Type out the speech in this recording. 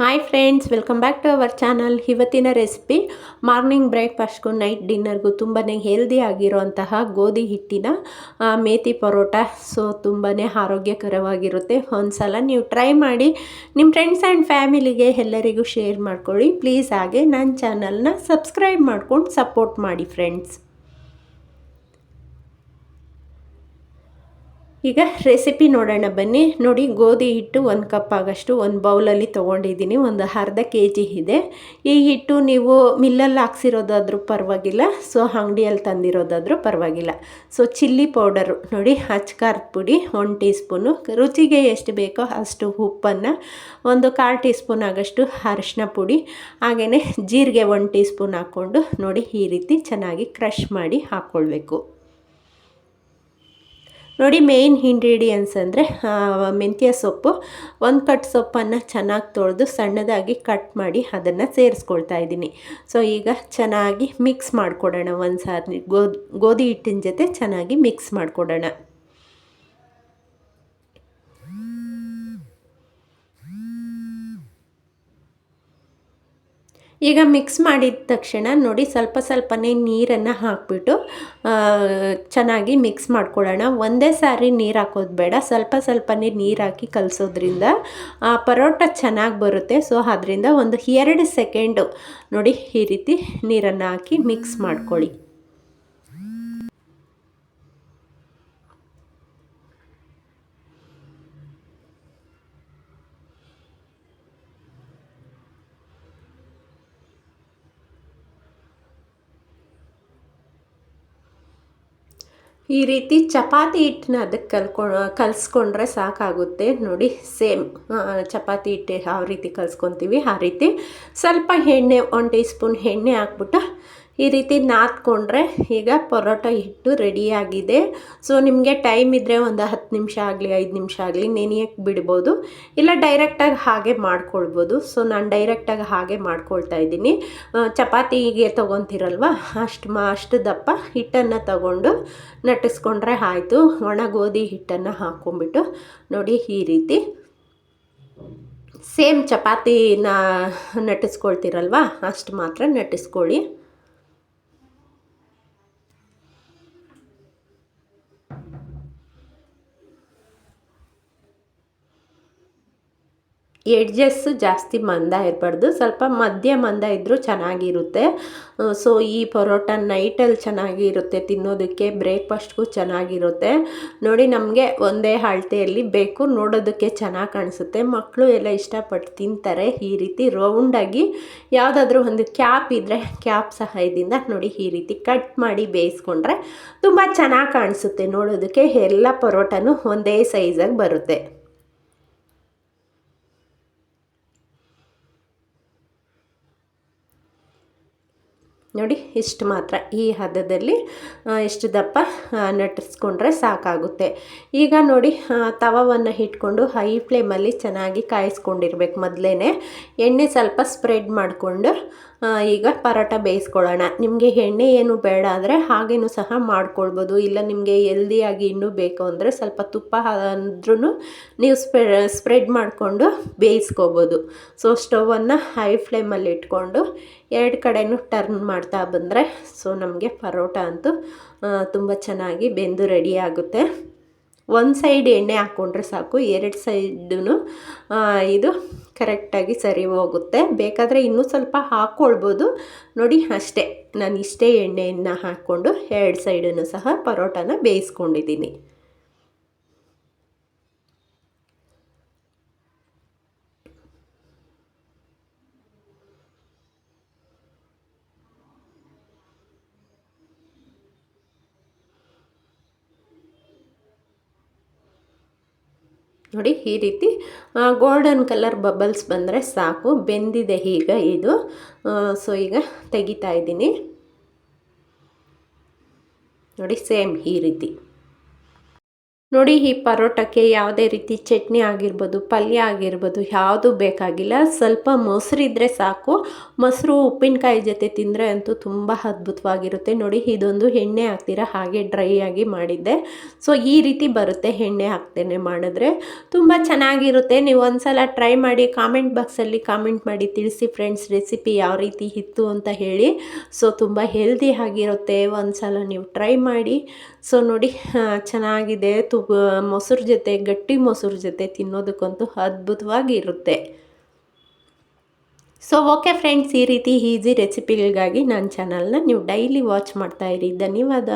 Hi friends welcome back to our channel ಇವತ್ತಿನ recipe morning ಬ್ರೇಕ್ಫಾಸ್ಟ್ಗೂ night ಡಿನ್ನರ್ಗೂ ತುಂಬಾ ಹೆಲ್ದಿ ಆಗಿರುವಂತಹ ಗೋಧಿ ಹಿಟ್ಟಿನ ಮೇತಿ ಪರೋಟ. ಸೊ ತುಂಬಾ ಆರೋಗ್ಯಕರವಾಗಿರುತ್ತೆ. ಒಂದು ಸಲ ನೀವು ಟ್ರೈ ಮಾಡಿ ನಿಮ್ಮ ಫ್ರೆಂಡ್ಸ್ ಆ್ಯಂಡ್ ಫ್ಯಾಮಿಲಿಗೆ ಎಲ್ಲರಿಗೂ ಶೇರ್ ಮಾಡ್ಕೊಳ್ಳಿ. ಪ್ಲೀಸ್ ಹಾಗೆ ನನ್ನ ಚಾನಲ್ನ ಸಬ್ಸ್ಕ್ರೈಬ್ ಮಾಡ್ಕೊಂಡು ಸಪೋರ್ಟ್ ಮಾಡಿ ಫ್ರೆಂಡ್ಸ್ ಈಗ ರೆಸಿಪಿ ನೋಡೋಣ ಬನ್ನಿ. ನೋಡಿ, ಗೋಧಿ ಹಿಟ್ಟು ಒಂದು ಕಪ್ ಆಗಷ್ಟು ಒಂದು ಬೌಲಲ್ಲಿ ತೊಗೊಂಡಿದ್ದೀನಿ. ಒಂದು ಅರ್ಧ ಕೆ ಜಿ ಇದೆ. ಈ ಹಿಟ್ಟು ನೀವು ಮಿಲ್ಲಲ್ಲಿ ಹಾಕ್ಸಿರೋದಾದರೂ ಪರವಾಗಿಲ್ಲ. ಸೊ ಅಂಗಡಿಯಲ್ಲಿ ತಂದಿರೋದಾದರೂ ಪರವಾಗಿಲ್ಲ. ಸೊ ಚಿಲ್ಲಿ ಪೌಡರು ನೋಡಿ ಹಚ್ಕಾರದ ಪುಡಿ ಒನ್ ಟೀ ಸ್ಪೂನು ರುಚಿಗೆ ಎಷ್ಟು ಬೇಕೋ ಅಷ್ಟು ಉಪ್ಪನ್ನು, ಒಂದು ಕಾಲು ಟೀ ಸ್ಪೂನ್ ಆಗಷ್ಟು ಅರಿಶಿನ ಪುಡಿ ಹಾಗೆಯೇ ಜೀರಿಗೆ ಒನ್ ಟೀ ಸ್ಪೂನ್ ಹಾಕ್ಕೊಂಡು ನೋಡಿ, ಈ ರೀತಿ ಚೆನ್ನಾಗಿ ಕ್ರಷ್ ಮಾಡಿ ಹಾಕ್ಕೊಳ್ಬೇಕು ನೋಡಿ ಮೇಯ್ನ್ ಇಂಗ್ರೀಡಿಯೆಂಟ್ಸ್ ಅಂದರೆ ಮೆಂತ್ಯ ಸೊಪ್ಪು, ಒಂದು ಕಟ್ ಸೊಪ್ಪನ್ನು ಚೆನ್ನಾಗಿ ತೊಳೆದು ಸಣ್ಣದಾಗಿ ಕಟ್ ಮಾಡಿ ಅದನ್ನು ಸೇರಿಸ್ಕೊಳ್ತಾ ಇದ್ದೀನಿ. ಸೊ ಈಗ ಚೆನ್ನಾಗಿ ಮಿಕ್ಸ್ ಮಾಡಿಕೊಡೋಣ ಒಂದು ಸಾರಿ ಗೋಧಿ ಹಿಟ್ಟಿನ ಜೊತೆ ಚೆನ್ನಾಗಿ ಮಿಕ್ಸ್ ಮಾಡಿಕೊಡೋಣ. ಈಗ ಮಿಕ್ಸ್ ಮಾಡಿದ ತಕ್ಷಣ ನೋಡಿ ಸ್ವಲ್ಪ ಸ್ವಲ್ಪನೇ ನೀರನ್ನು ಹಾಕಿಬಿಟ್ಟು ಚೆನ್ನಾಗಿ ಮಿಕ್ಸ್ ಮಾಡ್ಕೊಳ್ಳೋಣ. ಒಂದೇ ಸಾರಿ ನೀರು ಹಾಕೋದು ಬೇಡ. ಸ್ವಲ್ಪ ಸ್ವಲ್ಪನೇ ನೀರು ಹಾಕಿ ಕಲಿಸೋದ್ರಿಂದ ಪರೋಟ ಚೆನ್ನಾಗಿ ಬರುತ್ತೆ. ಸೊ ಅದರಿಂದ ಒಂದು ಎರಡು ಸೆಕೆಂಡು ನೋಡಿ ಈ ರೀತಿ ನೀರನ್ನು ಹಾಕಿ ಮಿಕ್ಸ್ ಮಾಡ್ಕೊಳ್ಳಿ. ಈ ರೀತಿ ಚಪಾತಿ ಹಿಟ್ಟನ್ನ ಅದಕ್ಕೆ ಕಲ್ಕೊ, ಕಲಿಸ್ಕೊಂಡ್ರೆ ಸಾಕಾಗುತ್ತೆ. ನೋಡಿ, ಸೇಮ್ ಚಪಾತಿ ಹಿಟ್ಟು ಯಾವ ರೀತಿ ಕಲ್ಸ್ಕೊತೀವಿ, ಆ ರೀತಿ. ಸ್ವಲ್ಪ ಎಣ್ಣೆ ಒನ್ ಟೀ ಸ್ಪೂನ್ ಎಣ್ಣೆ ಹಾಕ್ಬಿಟ್ಟು ಈ ರೀತಿ ನಾದ್ಕೊಂಡ್ರೆ ಈಗ ಪರೋಟ ಹಿಟ್ಟು ರೆಡಿಯಾಗಿದೆ. ಸೊ ನಿಮಗೆ ಟೈಮ್ ಇದ್ದರೆ ಒಂದು ಹತ್ತು ನಿಮಿಷ ಆಗಲಿ, ಐದು ನಿಮಿಷ ಆಗಲಿ ನೆನೆಯಕ್ಕೆ ಬಿಡ್ಬೋದು. ಇಲ್ಲ ಡೈರೆಕ್ಟಾಗಿ ಹಾಗೆ ಮಾಡ್ಕೊಳ್ಬೋದು. ಸೊ ನಾನು ಡೈರೆಕ್ಟಾಗಿ ಹಾಗೆ ಮಾಡ್ಕೊಳ್ತಾ ಇದ್ದೀನಿ. ಚಪಾತಿಗೆ ತೊಗೊತಿರಲ್ವ? ಅಷ್ಟು ಮಾ, ಅಷ್ಟು ದಪ್ಪ ಹಿಟ್ಟನ್ನು ತಗೊಂಡು ನಟಿಸ್ಕೊಂಡ್ರೆ ಆಯಿತು. ಒಣ ಗೋಧಿ ಹಿಟ್ಟನ್ನು ಹಾಕ್ಕೊಂಬಿಟ್ಟು ನೋಡಿ ಈ ರೀತಿ. ಸೇಮ್ ಚಪಾತಿನ ನಟಿಸ್ಕೊಳ್ತಿರಲ್ವ? ಅಷ್ಟು ಮಾತ್ರ ನಟಿಸ್ಕೊಳ್ಳಿ. ಎಡ್ಜಸ್ಸು ಜಾಸ್ತಿ ಮಂದ ಇರಬಾರ್ದು. ಸ್ವಲ್ಪ ಮಧ್ಯ ಮಂದ ಇದ್ದರೂ ಚೆನ್ನಾಗಿರುತ್ತೆ. ಸೊ ಈ ಪರೋಟ ನೈಟಲ್ಲಿ ಚೆನ್ನಾಗಿರುತ್ತೆ, ತಿನ್ನೋದಕ್ಕೆ ಬ್ರೇಕ್ಫಾಸ್ಟ್ಗೂ ಚೆನ್ನಾಗಿರುತ್ತೆ. ನೋಡಿ, ನಮಗೆ ಒಂದೇ ಅಳತೆಯಲ್ಲಿ ಬೇಕು, ನೋಡೋದಕ್ಕೆ ಚೆನ್ನಾಗಿ ಕಾಣಿಸುತ್ತೆ. ಮಕ್ಕಳು ಎಲ್ಲ ಇಷ್ಟಪಟ್ಟು ತಿಂತಾರೆ ಈ ರೀತಿ ರೌಂಡಾಗಿ ಯಾವುದಾದ್ರೂ ಒಂದು ಕ್ಯಾಪ್ ಇದ್ದರೆ ಕ್ಯಾಪ್ ಸಹಾಯದಿಂದ ನೋಡಿ ಈ ರೀತಿ ಕಟ್ ಮಾಡಿ ಬೇಯಿಸ್ಕೊಂಡ್ರೆ ತುಂಬ ಚೆನ್ನಾಗಿ ಕಾಣಿಸುತ್ತೆ ನೋಡೋದಕ್ಕೆ. ಎಲ್ಲ ಪರೋಟನೂ ಒಂದೇ ಸೈಜಾಗಿ ಬರುತ್ತೆ. ನೋಡಿ, ಇಷ್ಟು ಮಾತ್ರ. ಈ ಹದದಲ್ಲಿ ಇಷ್ಟು ದಪ್ಪ ನಟಿಸ್ಕೊಂಡ್ರೆ ಸಾಕಾಗುತ್ತೆ. ಈಗ ನೋಡಿ ತವವನ್ನು ಇಟ್ಕೊಂಡು ಹೈ ಫ್ಲೇಮಲ್ಲಿ ಚೆನ್ನಾಗಿ ಕಾಯಿಸ್ಕೊಂಡಿರ್ಬೇಕು ಮೊದಲೇ ಎಣ್ಣೆ ಸ್ವಲ್ಪ ಸ್ಪ್ರೆಡ್ ಮಾಡಿಕೊಂಡು ಈಗ ಪರೋಟ ಬೇಯಿಸ್ಕೊಳ್ಳೋಣ. ನಿಮಗೆ ಎಣ್ಣೆ ಏನು ಬೇಡ ಅಂದರೆ ಹಾಗೇನೂ ಸಹ ಮಾಡ್ಕೊಳ್ಬೋದು. ಇಲ್ಲ ನಿಮಗೆ ಎಲ್ದಿಯಾಗಿ ಇನ್ನೂ ಬೇಕು ಅಂದರೆ ಸ್ವಲ್ಪ ತುಪ್ಪ ಅಂದ್ರೂ ನೀವು ಸ್ಪ್ರೆ, ಸ್ಪ್ರೆಡ್ ಮಾಡಿಕೊಂಡು ಬೇಯಿಸ್ಕೋಬೋದು. ಸೊ ಸ್ಟವನ್ನು ಹೈ ಫ್ಲೇಮಲ್ಲಿ ಇಟ್ಕೊಂಡು ಎರಡು ಕಡೆಯೂ ಟರ್ನ್ ಮಾಡ್ತಾ ಬಂದರೆ ಸೊ ನಮಗೆ ಪರೋಟ ಅಂತೂ ತುಂಬ ಚೆನ್ನಾಗಿ ಬೆಂದು ರೆಡಿ ಆಗುತ್ತೆ. ಒಂದು ಸೈಡ್ ಎಣ್ಣೆ ಹಾಕ್ಕೊಂಡ್ರೆ ಸಾಕು, ಎರಡು ಸೈಡೂ ಇದು ಕರೆಕ್ಟಾಗಿ ಸರಿ ಹೋಗುತ್ತೆ. ಬೇಕಾದರೆ ಇನ್ನೂ ಸ್ವಲ್ಪ ಹಾಕ್ಕೊಳ್ಬೋದು ನೋಡಿ, ಅಷ್ಟೇ. ನಾನು ಇಷ್ಟೇ ಎಣ್ಣೆಯನ್ನು ಹಾಕ್ಕೊಂಡು ಎರಡು ಸೈಡನ್ನು ಸಹ ಪರೋಟನ ಬೇಯಿಸ್ಕೊಂಡಿದ್ದೀನಿ. ನೋಡಿ ಈ ರೀತಿ ಗೋಲ್ಡನ್ ಕಲರ್ ಬಬಲ್ಸ್ ಬಂದರೆ ಸಾಕು. ಬೆಂದಿದೆ ಈಗ ಇದು. ಸೊ ಈಗ ತೆಗಿತಾ ಇದ್ದೀನಿ. ನೋಡಿ ಸೇಮ್ ಈ ರೀತಿ. ನೋಡಿ ಈ ಪರೋಟಕ್ಕೆ ಯಾವುದೇ ರೀತಿ ಚಟ್ನಿ ಆಗಿರ್ಬೋದು, ಪಲ್ಯ ಆಗಿರ್ಬೋದು, ಯಾವುದು ಬೇಕಾಗಿಲ್ಲ. ಸ್ವಲ್ಪ ಮೊಸರಿದ್ರೆ ಸಾಕು. ಮೊಸರು ಉಪ್ಪಿನಕಾಯಿ ಜೊತೆ ತಿಂದರೆ ಅಂತೂ ತುಂಬ ಅದ್ಭುತವಾಗಿರುತ್ತೆ. ನೋಡಿ ಇದೊಂದು ಎಣ್ಣೆ ಹಾಕ್ತೀರಾ? ಹಾಗೆ ಡ್ರೈ ಆಗಿ ಮಾಡಿದ್ದೆ. ಸೊ, ಈ ರೀತಿ ಬರುತ್ತೆ ಎಣ್ಣೆ ಹಾಕ್ತೇನೆ ಮಾಡಿದ್ರೆ. ತುಂಬ ಚೆನ್ನಾಗಿರುತ್ತೆ. ನೀವು ಒಂದ್ಸಲ ಟ್ರೈ ಮಾಡಿ, ಕಾಮೆಂಟ್ ಬಾಕ್ಸಲ್ಲಿ ಕಾಮೆಂಟ್ ಮಾಡಿ ತಿಳಿಸಿ ಫ್ರೆಂಡ್ಸ್, ರೆಸಿಪಿ ಯಾವ ರೀತಿ ಇತ್ತು ಅಂತ ಹೇಳಿ. ಸೊ, ತುಂಬ ಹೆಲ್ದಿ ಆಗಿರುತ್ತೆ. ಒಂದ್ಸಲ ನೀವು ಟ್ರೈ ಮಾಡಿ. ಸೊ, ನೋಡಿ ಚೆನ್ನಾಗಿದೆ. ತು ಮೊಸರು ಜೊತೆ, ಗಟ್ಟಿ ಮೊಸರು ಜೊತೆ ತಿನ್ನೋದಕ್ಕಂತೂ ಅದ್ಭುತವಾಗಿ ಇರುತ್ತೆ. ಸೊ ಓಕೆ ಫ್ರೆಂಡ್ಸ್ ಈ ರೀತಿ ಈಸಿ ರೆಸಿಪಿಗಳಿಗಾಗಿ ನನ್ನ ಚಾನಲ್ನ ನೀವು ಡೈಲಿ ವಾಚ್ ಮಾಡ್ತಾಯಿರಿ ಧನ್ಯವಾದ.